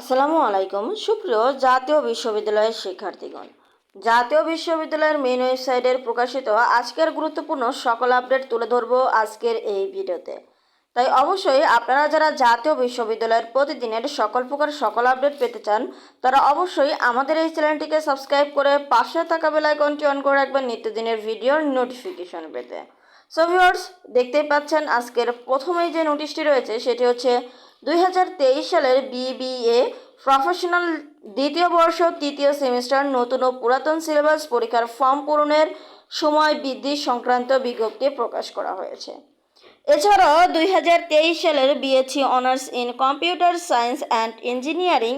আসসালামু আলাইকুম। সুপ্রিয় জাতীয় বিশ্ববিদ্যালয়ের শিক্ষার্থীগণ, জাতীয় বিশ্ববিদ্যালয়ের মেইন ওয়েবসাইটের প্রকাশিত আজকের গুরুত্বপূর্ণ সকল আপডেট তুলে ধরব আজকের এই ভিডিওতে। তাই অবশ্যই আপনারা যারা জাতীয় বিশ্ববিদ্যালয়ের প্রতিদিনের সকল প্রকার সকল আপডেট পেতে চান, তারা অবশ্যই আমাদের এই চ্যানেলটিকে সাবস্ক্রাইব করে পাশে থাকা বেল আইকনটি অন করে রাখবেন নিত্যদিনের ভিডিওর নোটিফিকেশন পেতে। সো ভিউয়ার্স, দেখতেই পাচ্ছেন আজকের প্রথমেই যে নোটিশটি রয়েছে, সেটি হচ্ছে দুই হাজার তেইশ সালের বিবিএ প্রফেশনাল দ্বিতীয় বর্ষ, তৃতীয় সেমিস্টার, নতুন ও পুরাতন সিলেবাস পরীক্ষার ফর্ম পূরণের সময় বৃদ্ধি সংক্রান্ত বিজ্ঞপ্তি প্রকাশ করা হয়েছে। এছাড়াও দুই হাজার তেইশ সালের BSc honours in computer science and engineering,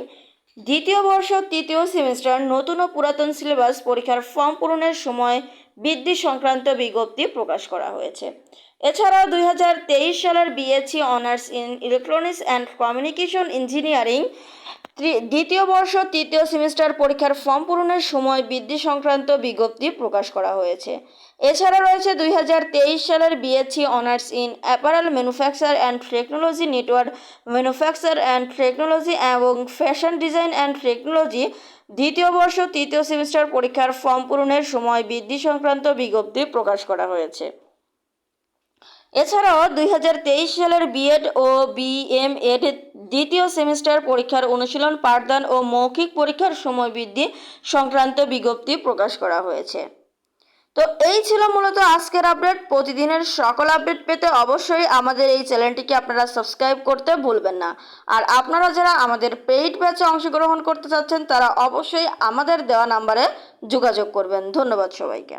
দ্বিতীয় বর্ষ, তৃতীয় সেমিস্টার, নতুন ও পুরাতন সিলেবাস পরীক্ষার ফর্ম পূরণের সময় বৃদ্ধি সংক্রান্ত বিজ্ঞপ্তি প্রকাশ করা হয়েছে। এছাড়াও দুই হাজার তেইশ সালের BSc honours in electronics and communication engineering দ্বিতীয় বর্ষ, তৃতীয় সেমিস্টার পরীক্ষার ফর্ম পূরণের সময় বৃদ্ধি সংক্রান্ত বিজ্ঞপ্তি প্রকাশ করা হয়েছে। এছাড়া রয়েছে দুই হাজার তেইশ সালের BSc honours in apparel manufacture and technology network manufacture and technology এবং ফ্যাশন ডিজাইন অ্যান্ড টেকনোলজি দ্বিতীয় বর্ষ, তৃতীয় সেমিস্টার পরীক্ষার ফর্ম পূরণের সময় বৃদ্ধি সংক্রান্ত বিজ্ঞপ্তি প্রকাশ করা হয়েছে। এছাড়াও দুই হাজার তেইশ সালের বিএড ও বিএমএড দ্বিতীয় সেমিস্টার পরীক্ষার অনুশীলন, পাঠদান ও মৌখিক পরীক্ষার সময় বৃদ্ধি সংক্রান্ত বিজ্ঞপ্তি প্রকাশ করা হয়েছে। তো এই ছিল মূলত আজকের আপডেট। প্রতিদিনের সকল আপডেট পেতে অবশ্যই আমাদের এই চ্যানেলটিকে আপনারা সাবস্ক্রাইব করতে ভুলবেন না। আর আপনারা যারা আমাদের পেইড ব্যাচে অংশগ্রহণ করতে চাচ্ছেন, তারা অবশ্যই আমাদের দেওয়া নাম্বারে যোগাযোগ করবেন। ধন্যবাদ সবাইকে।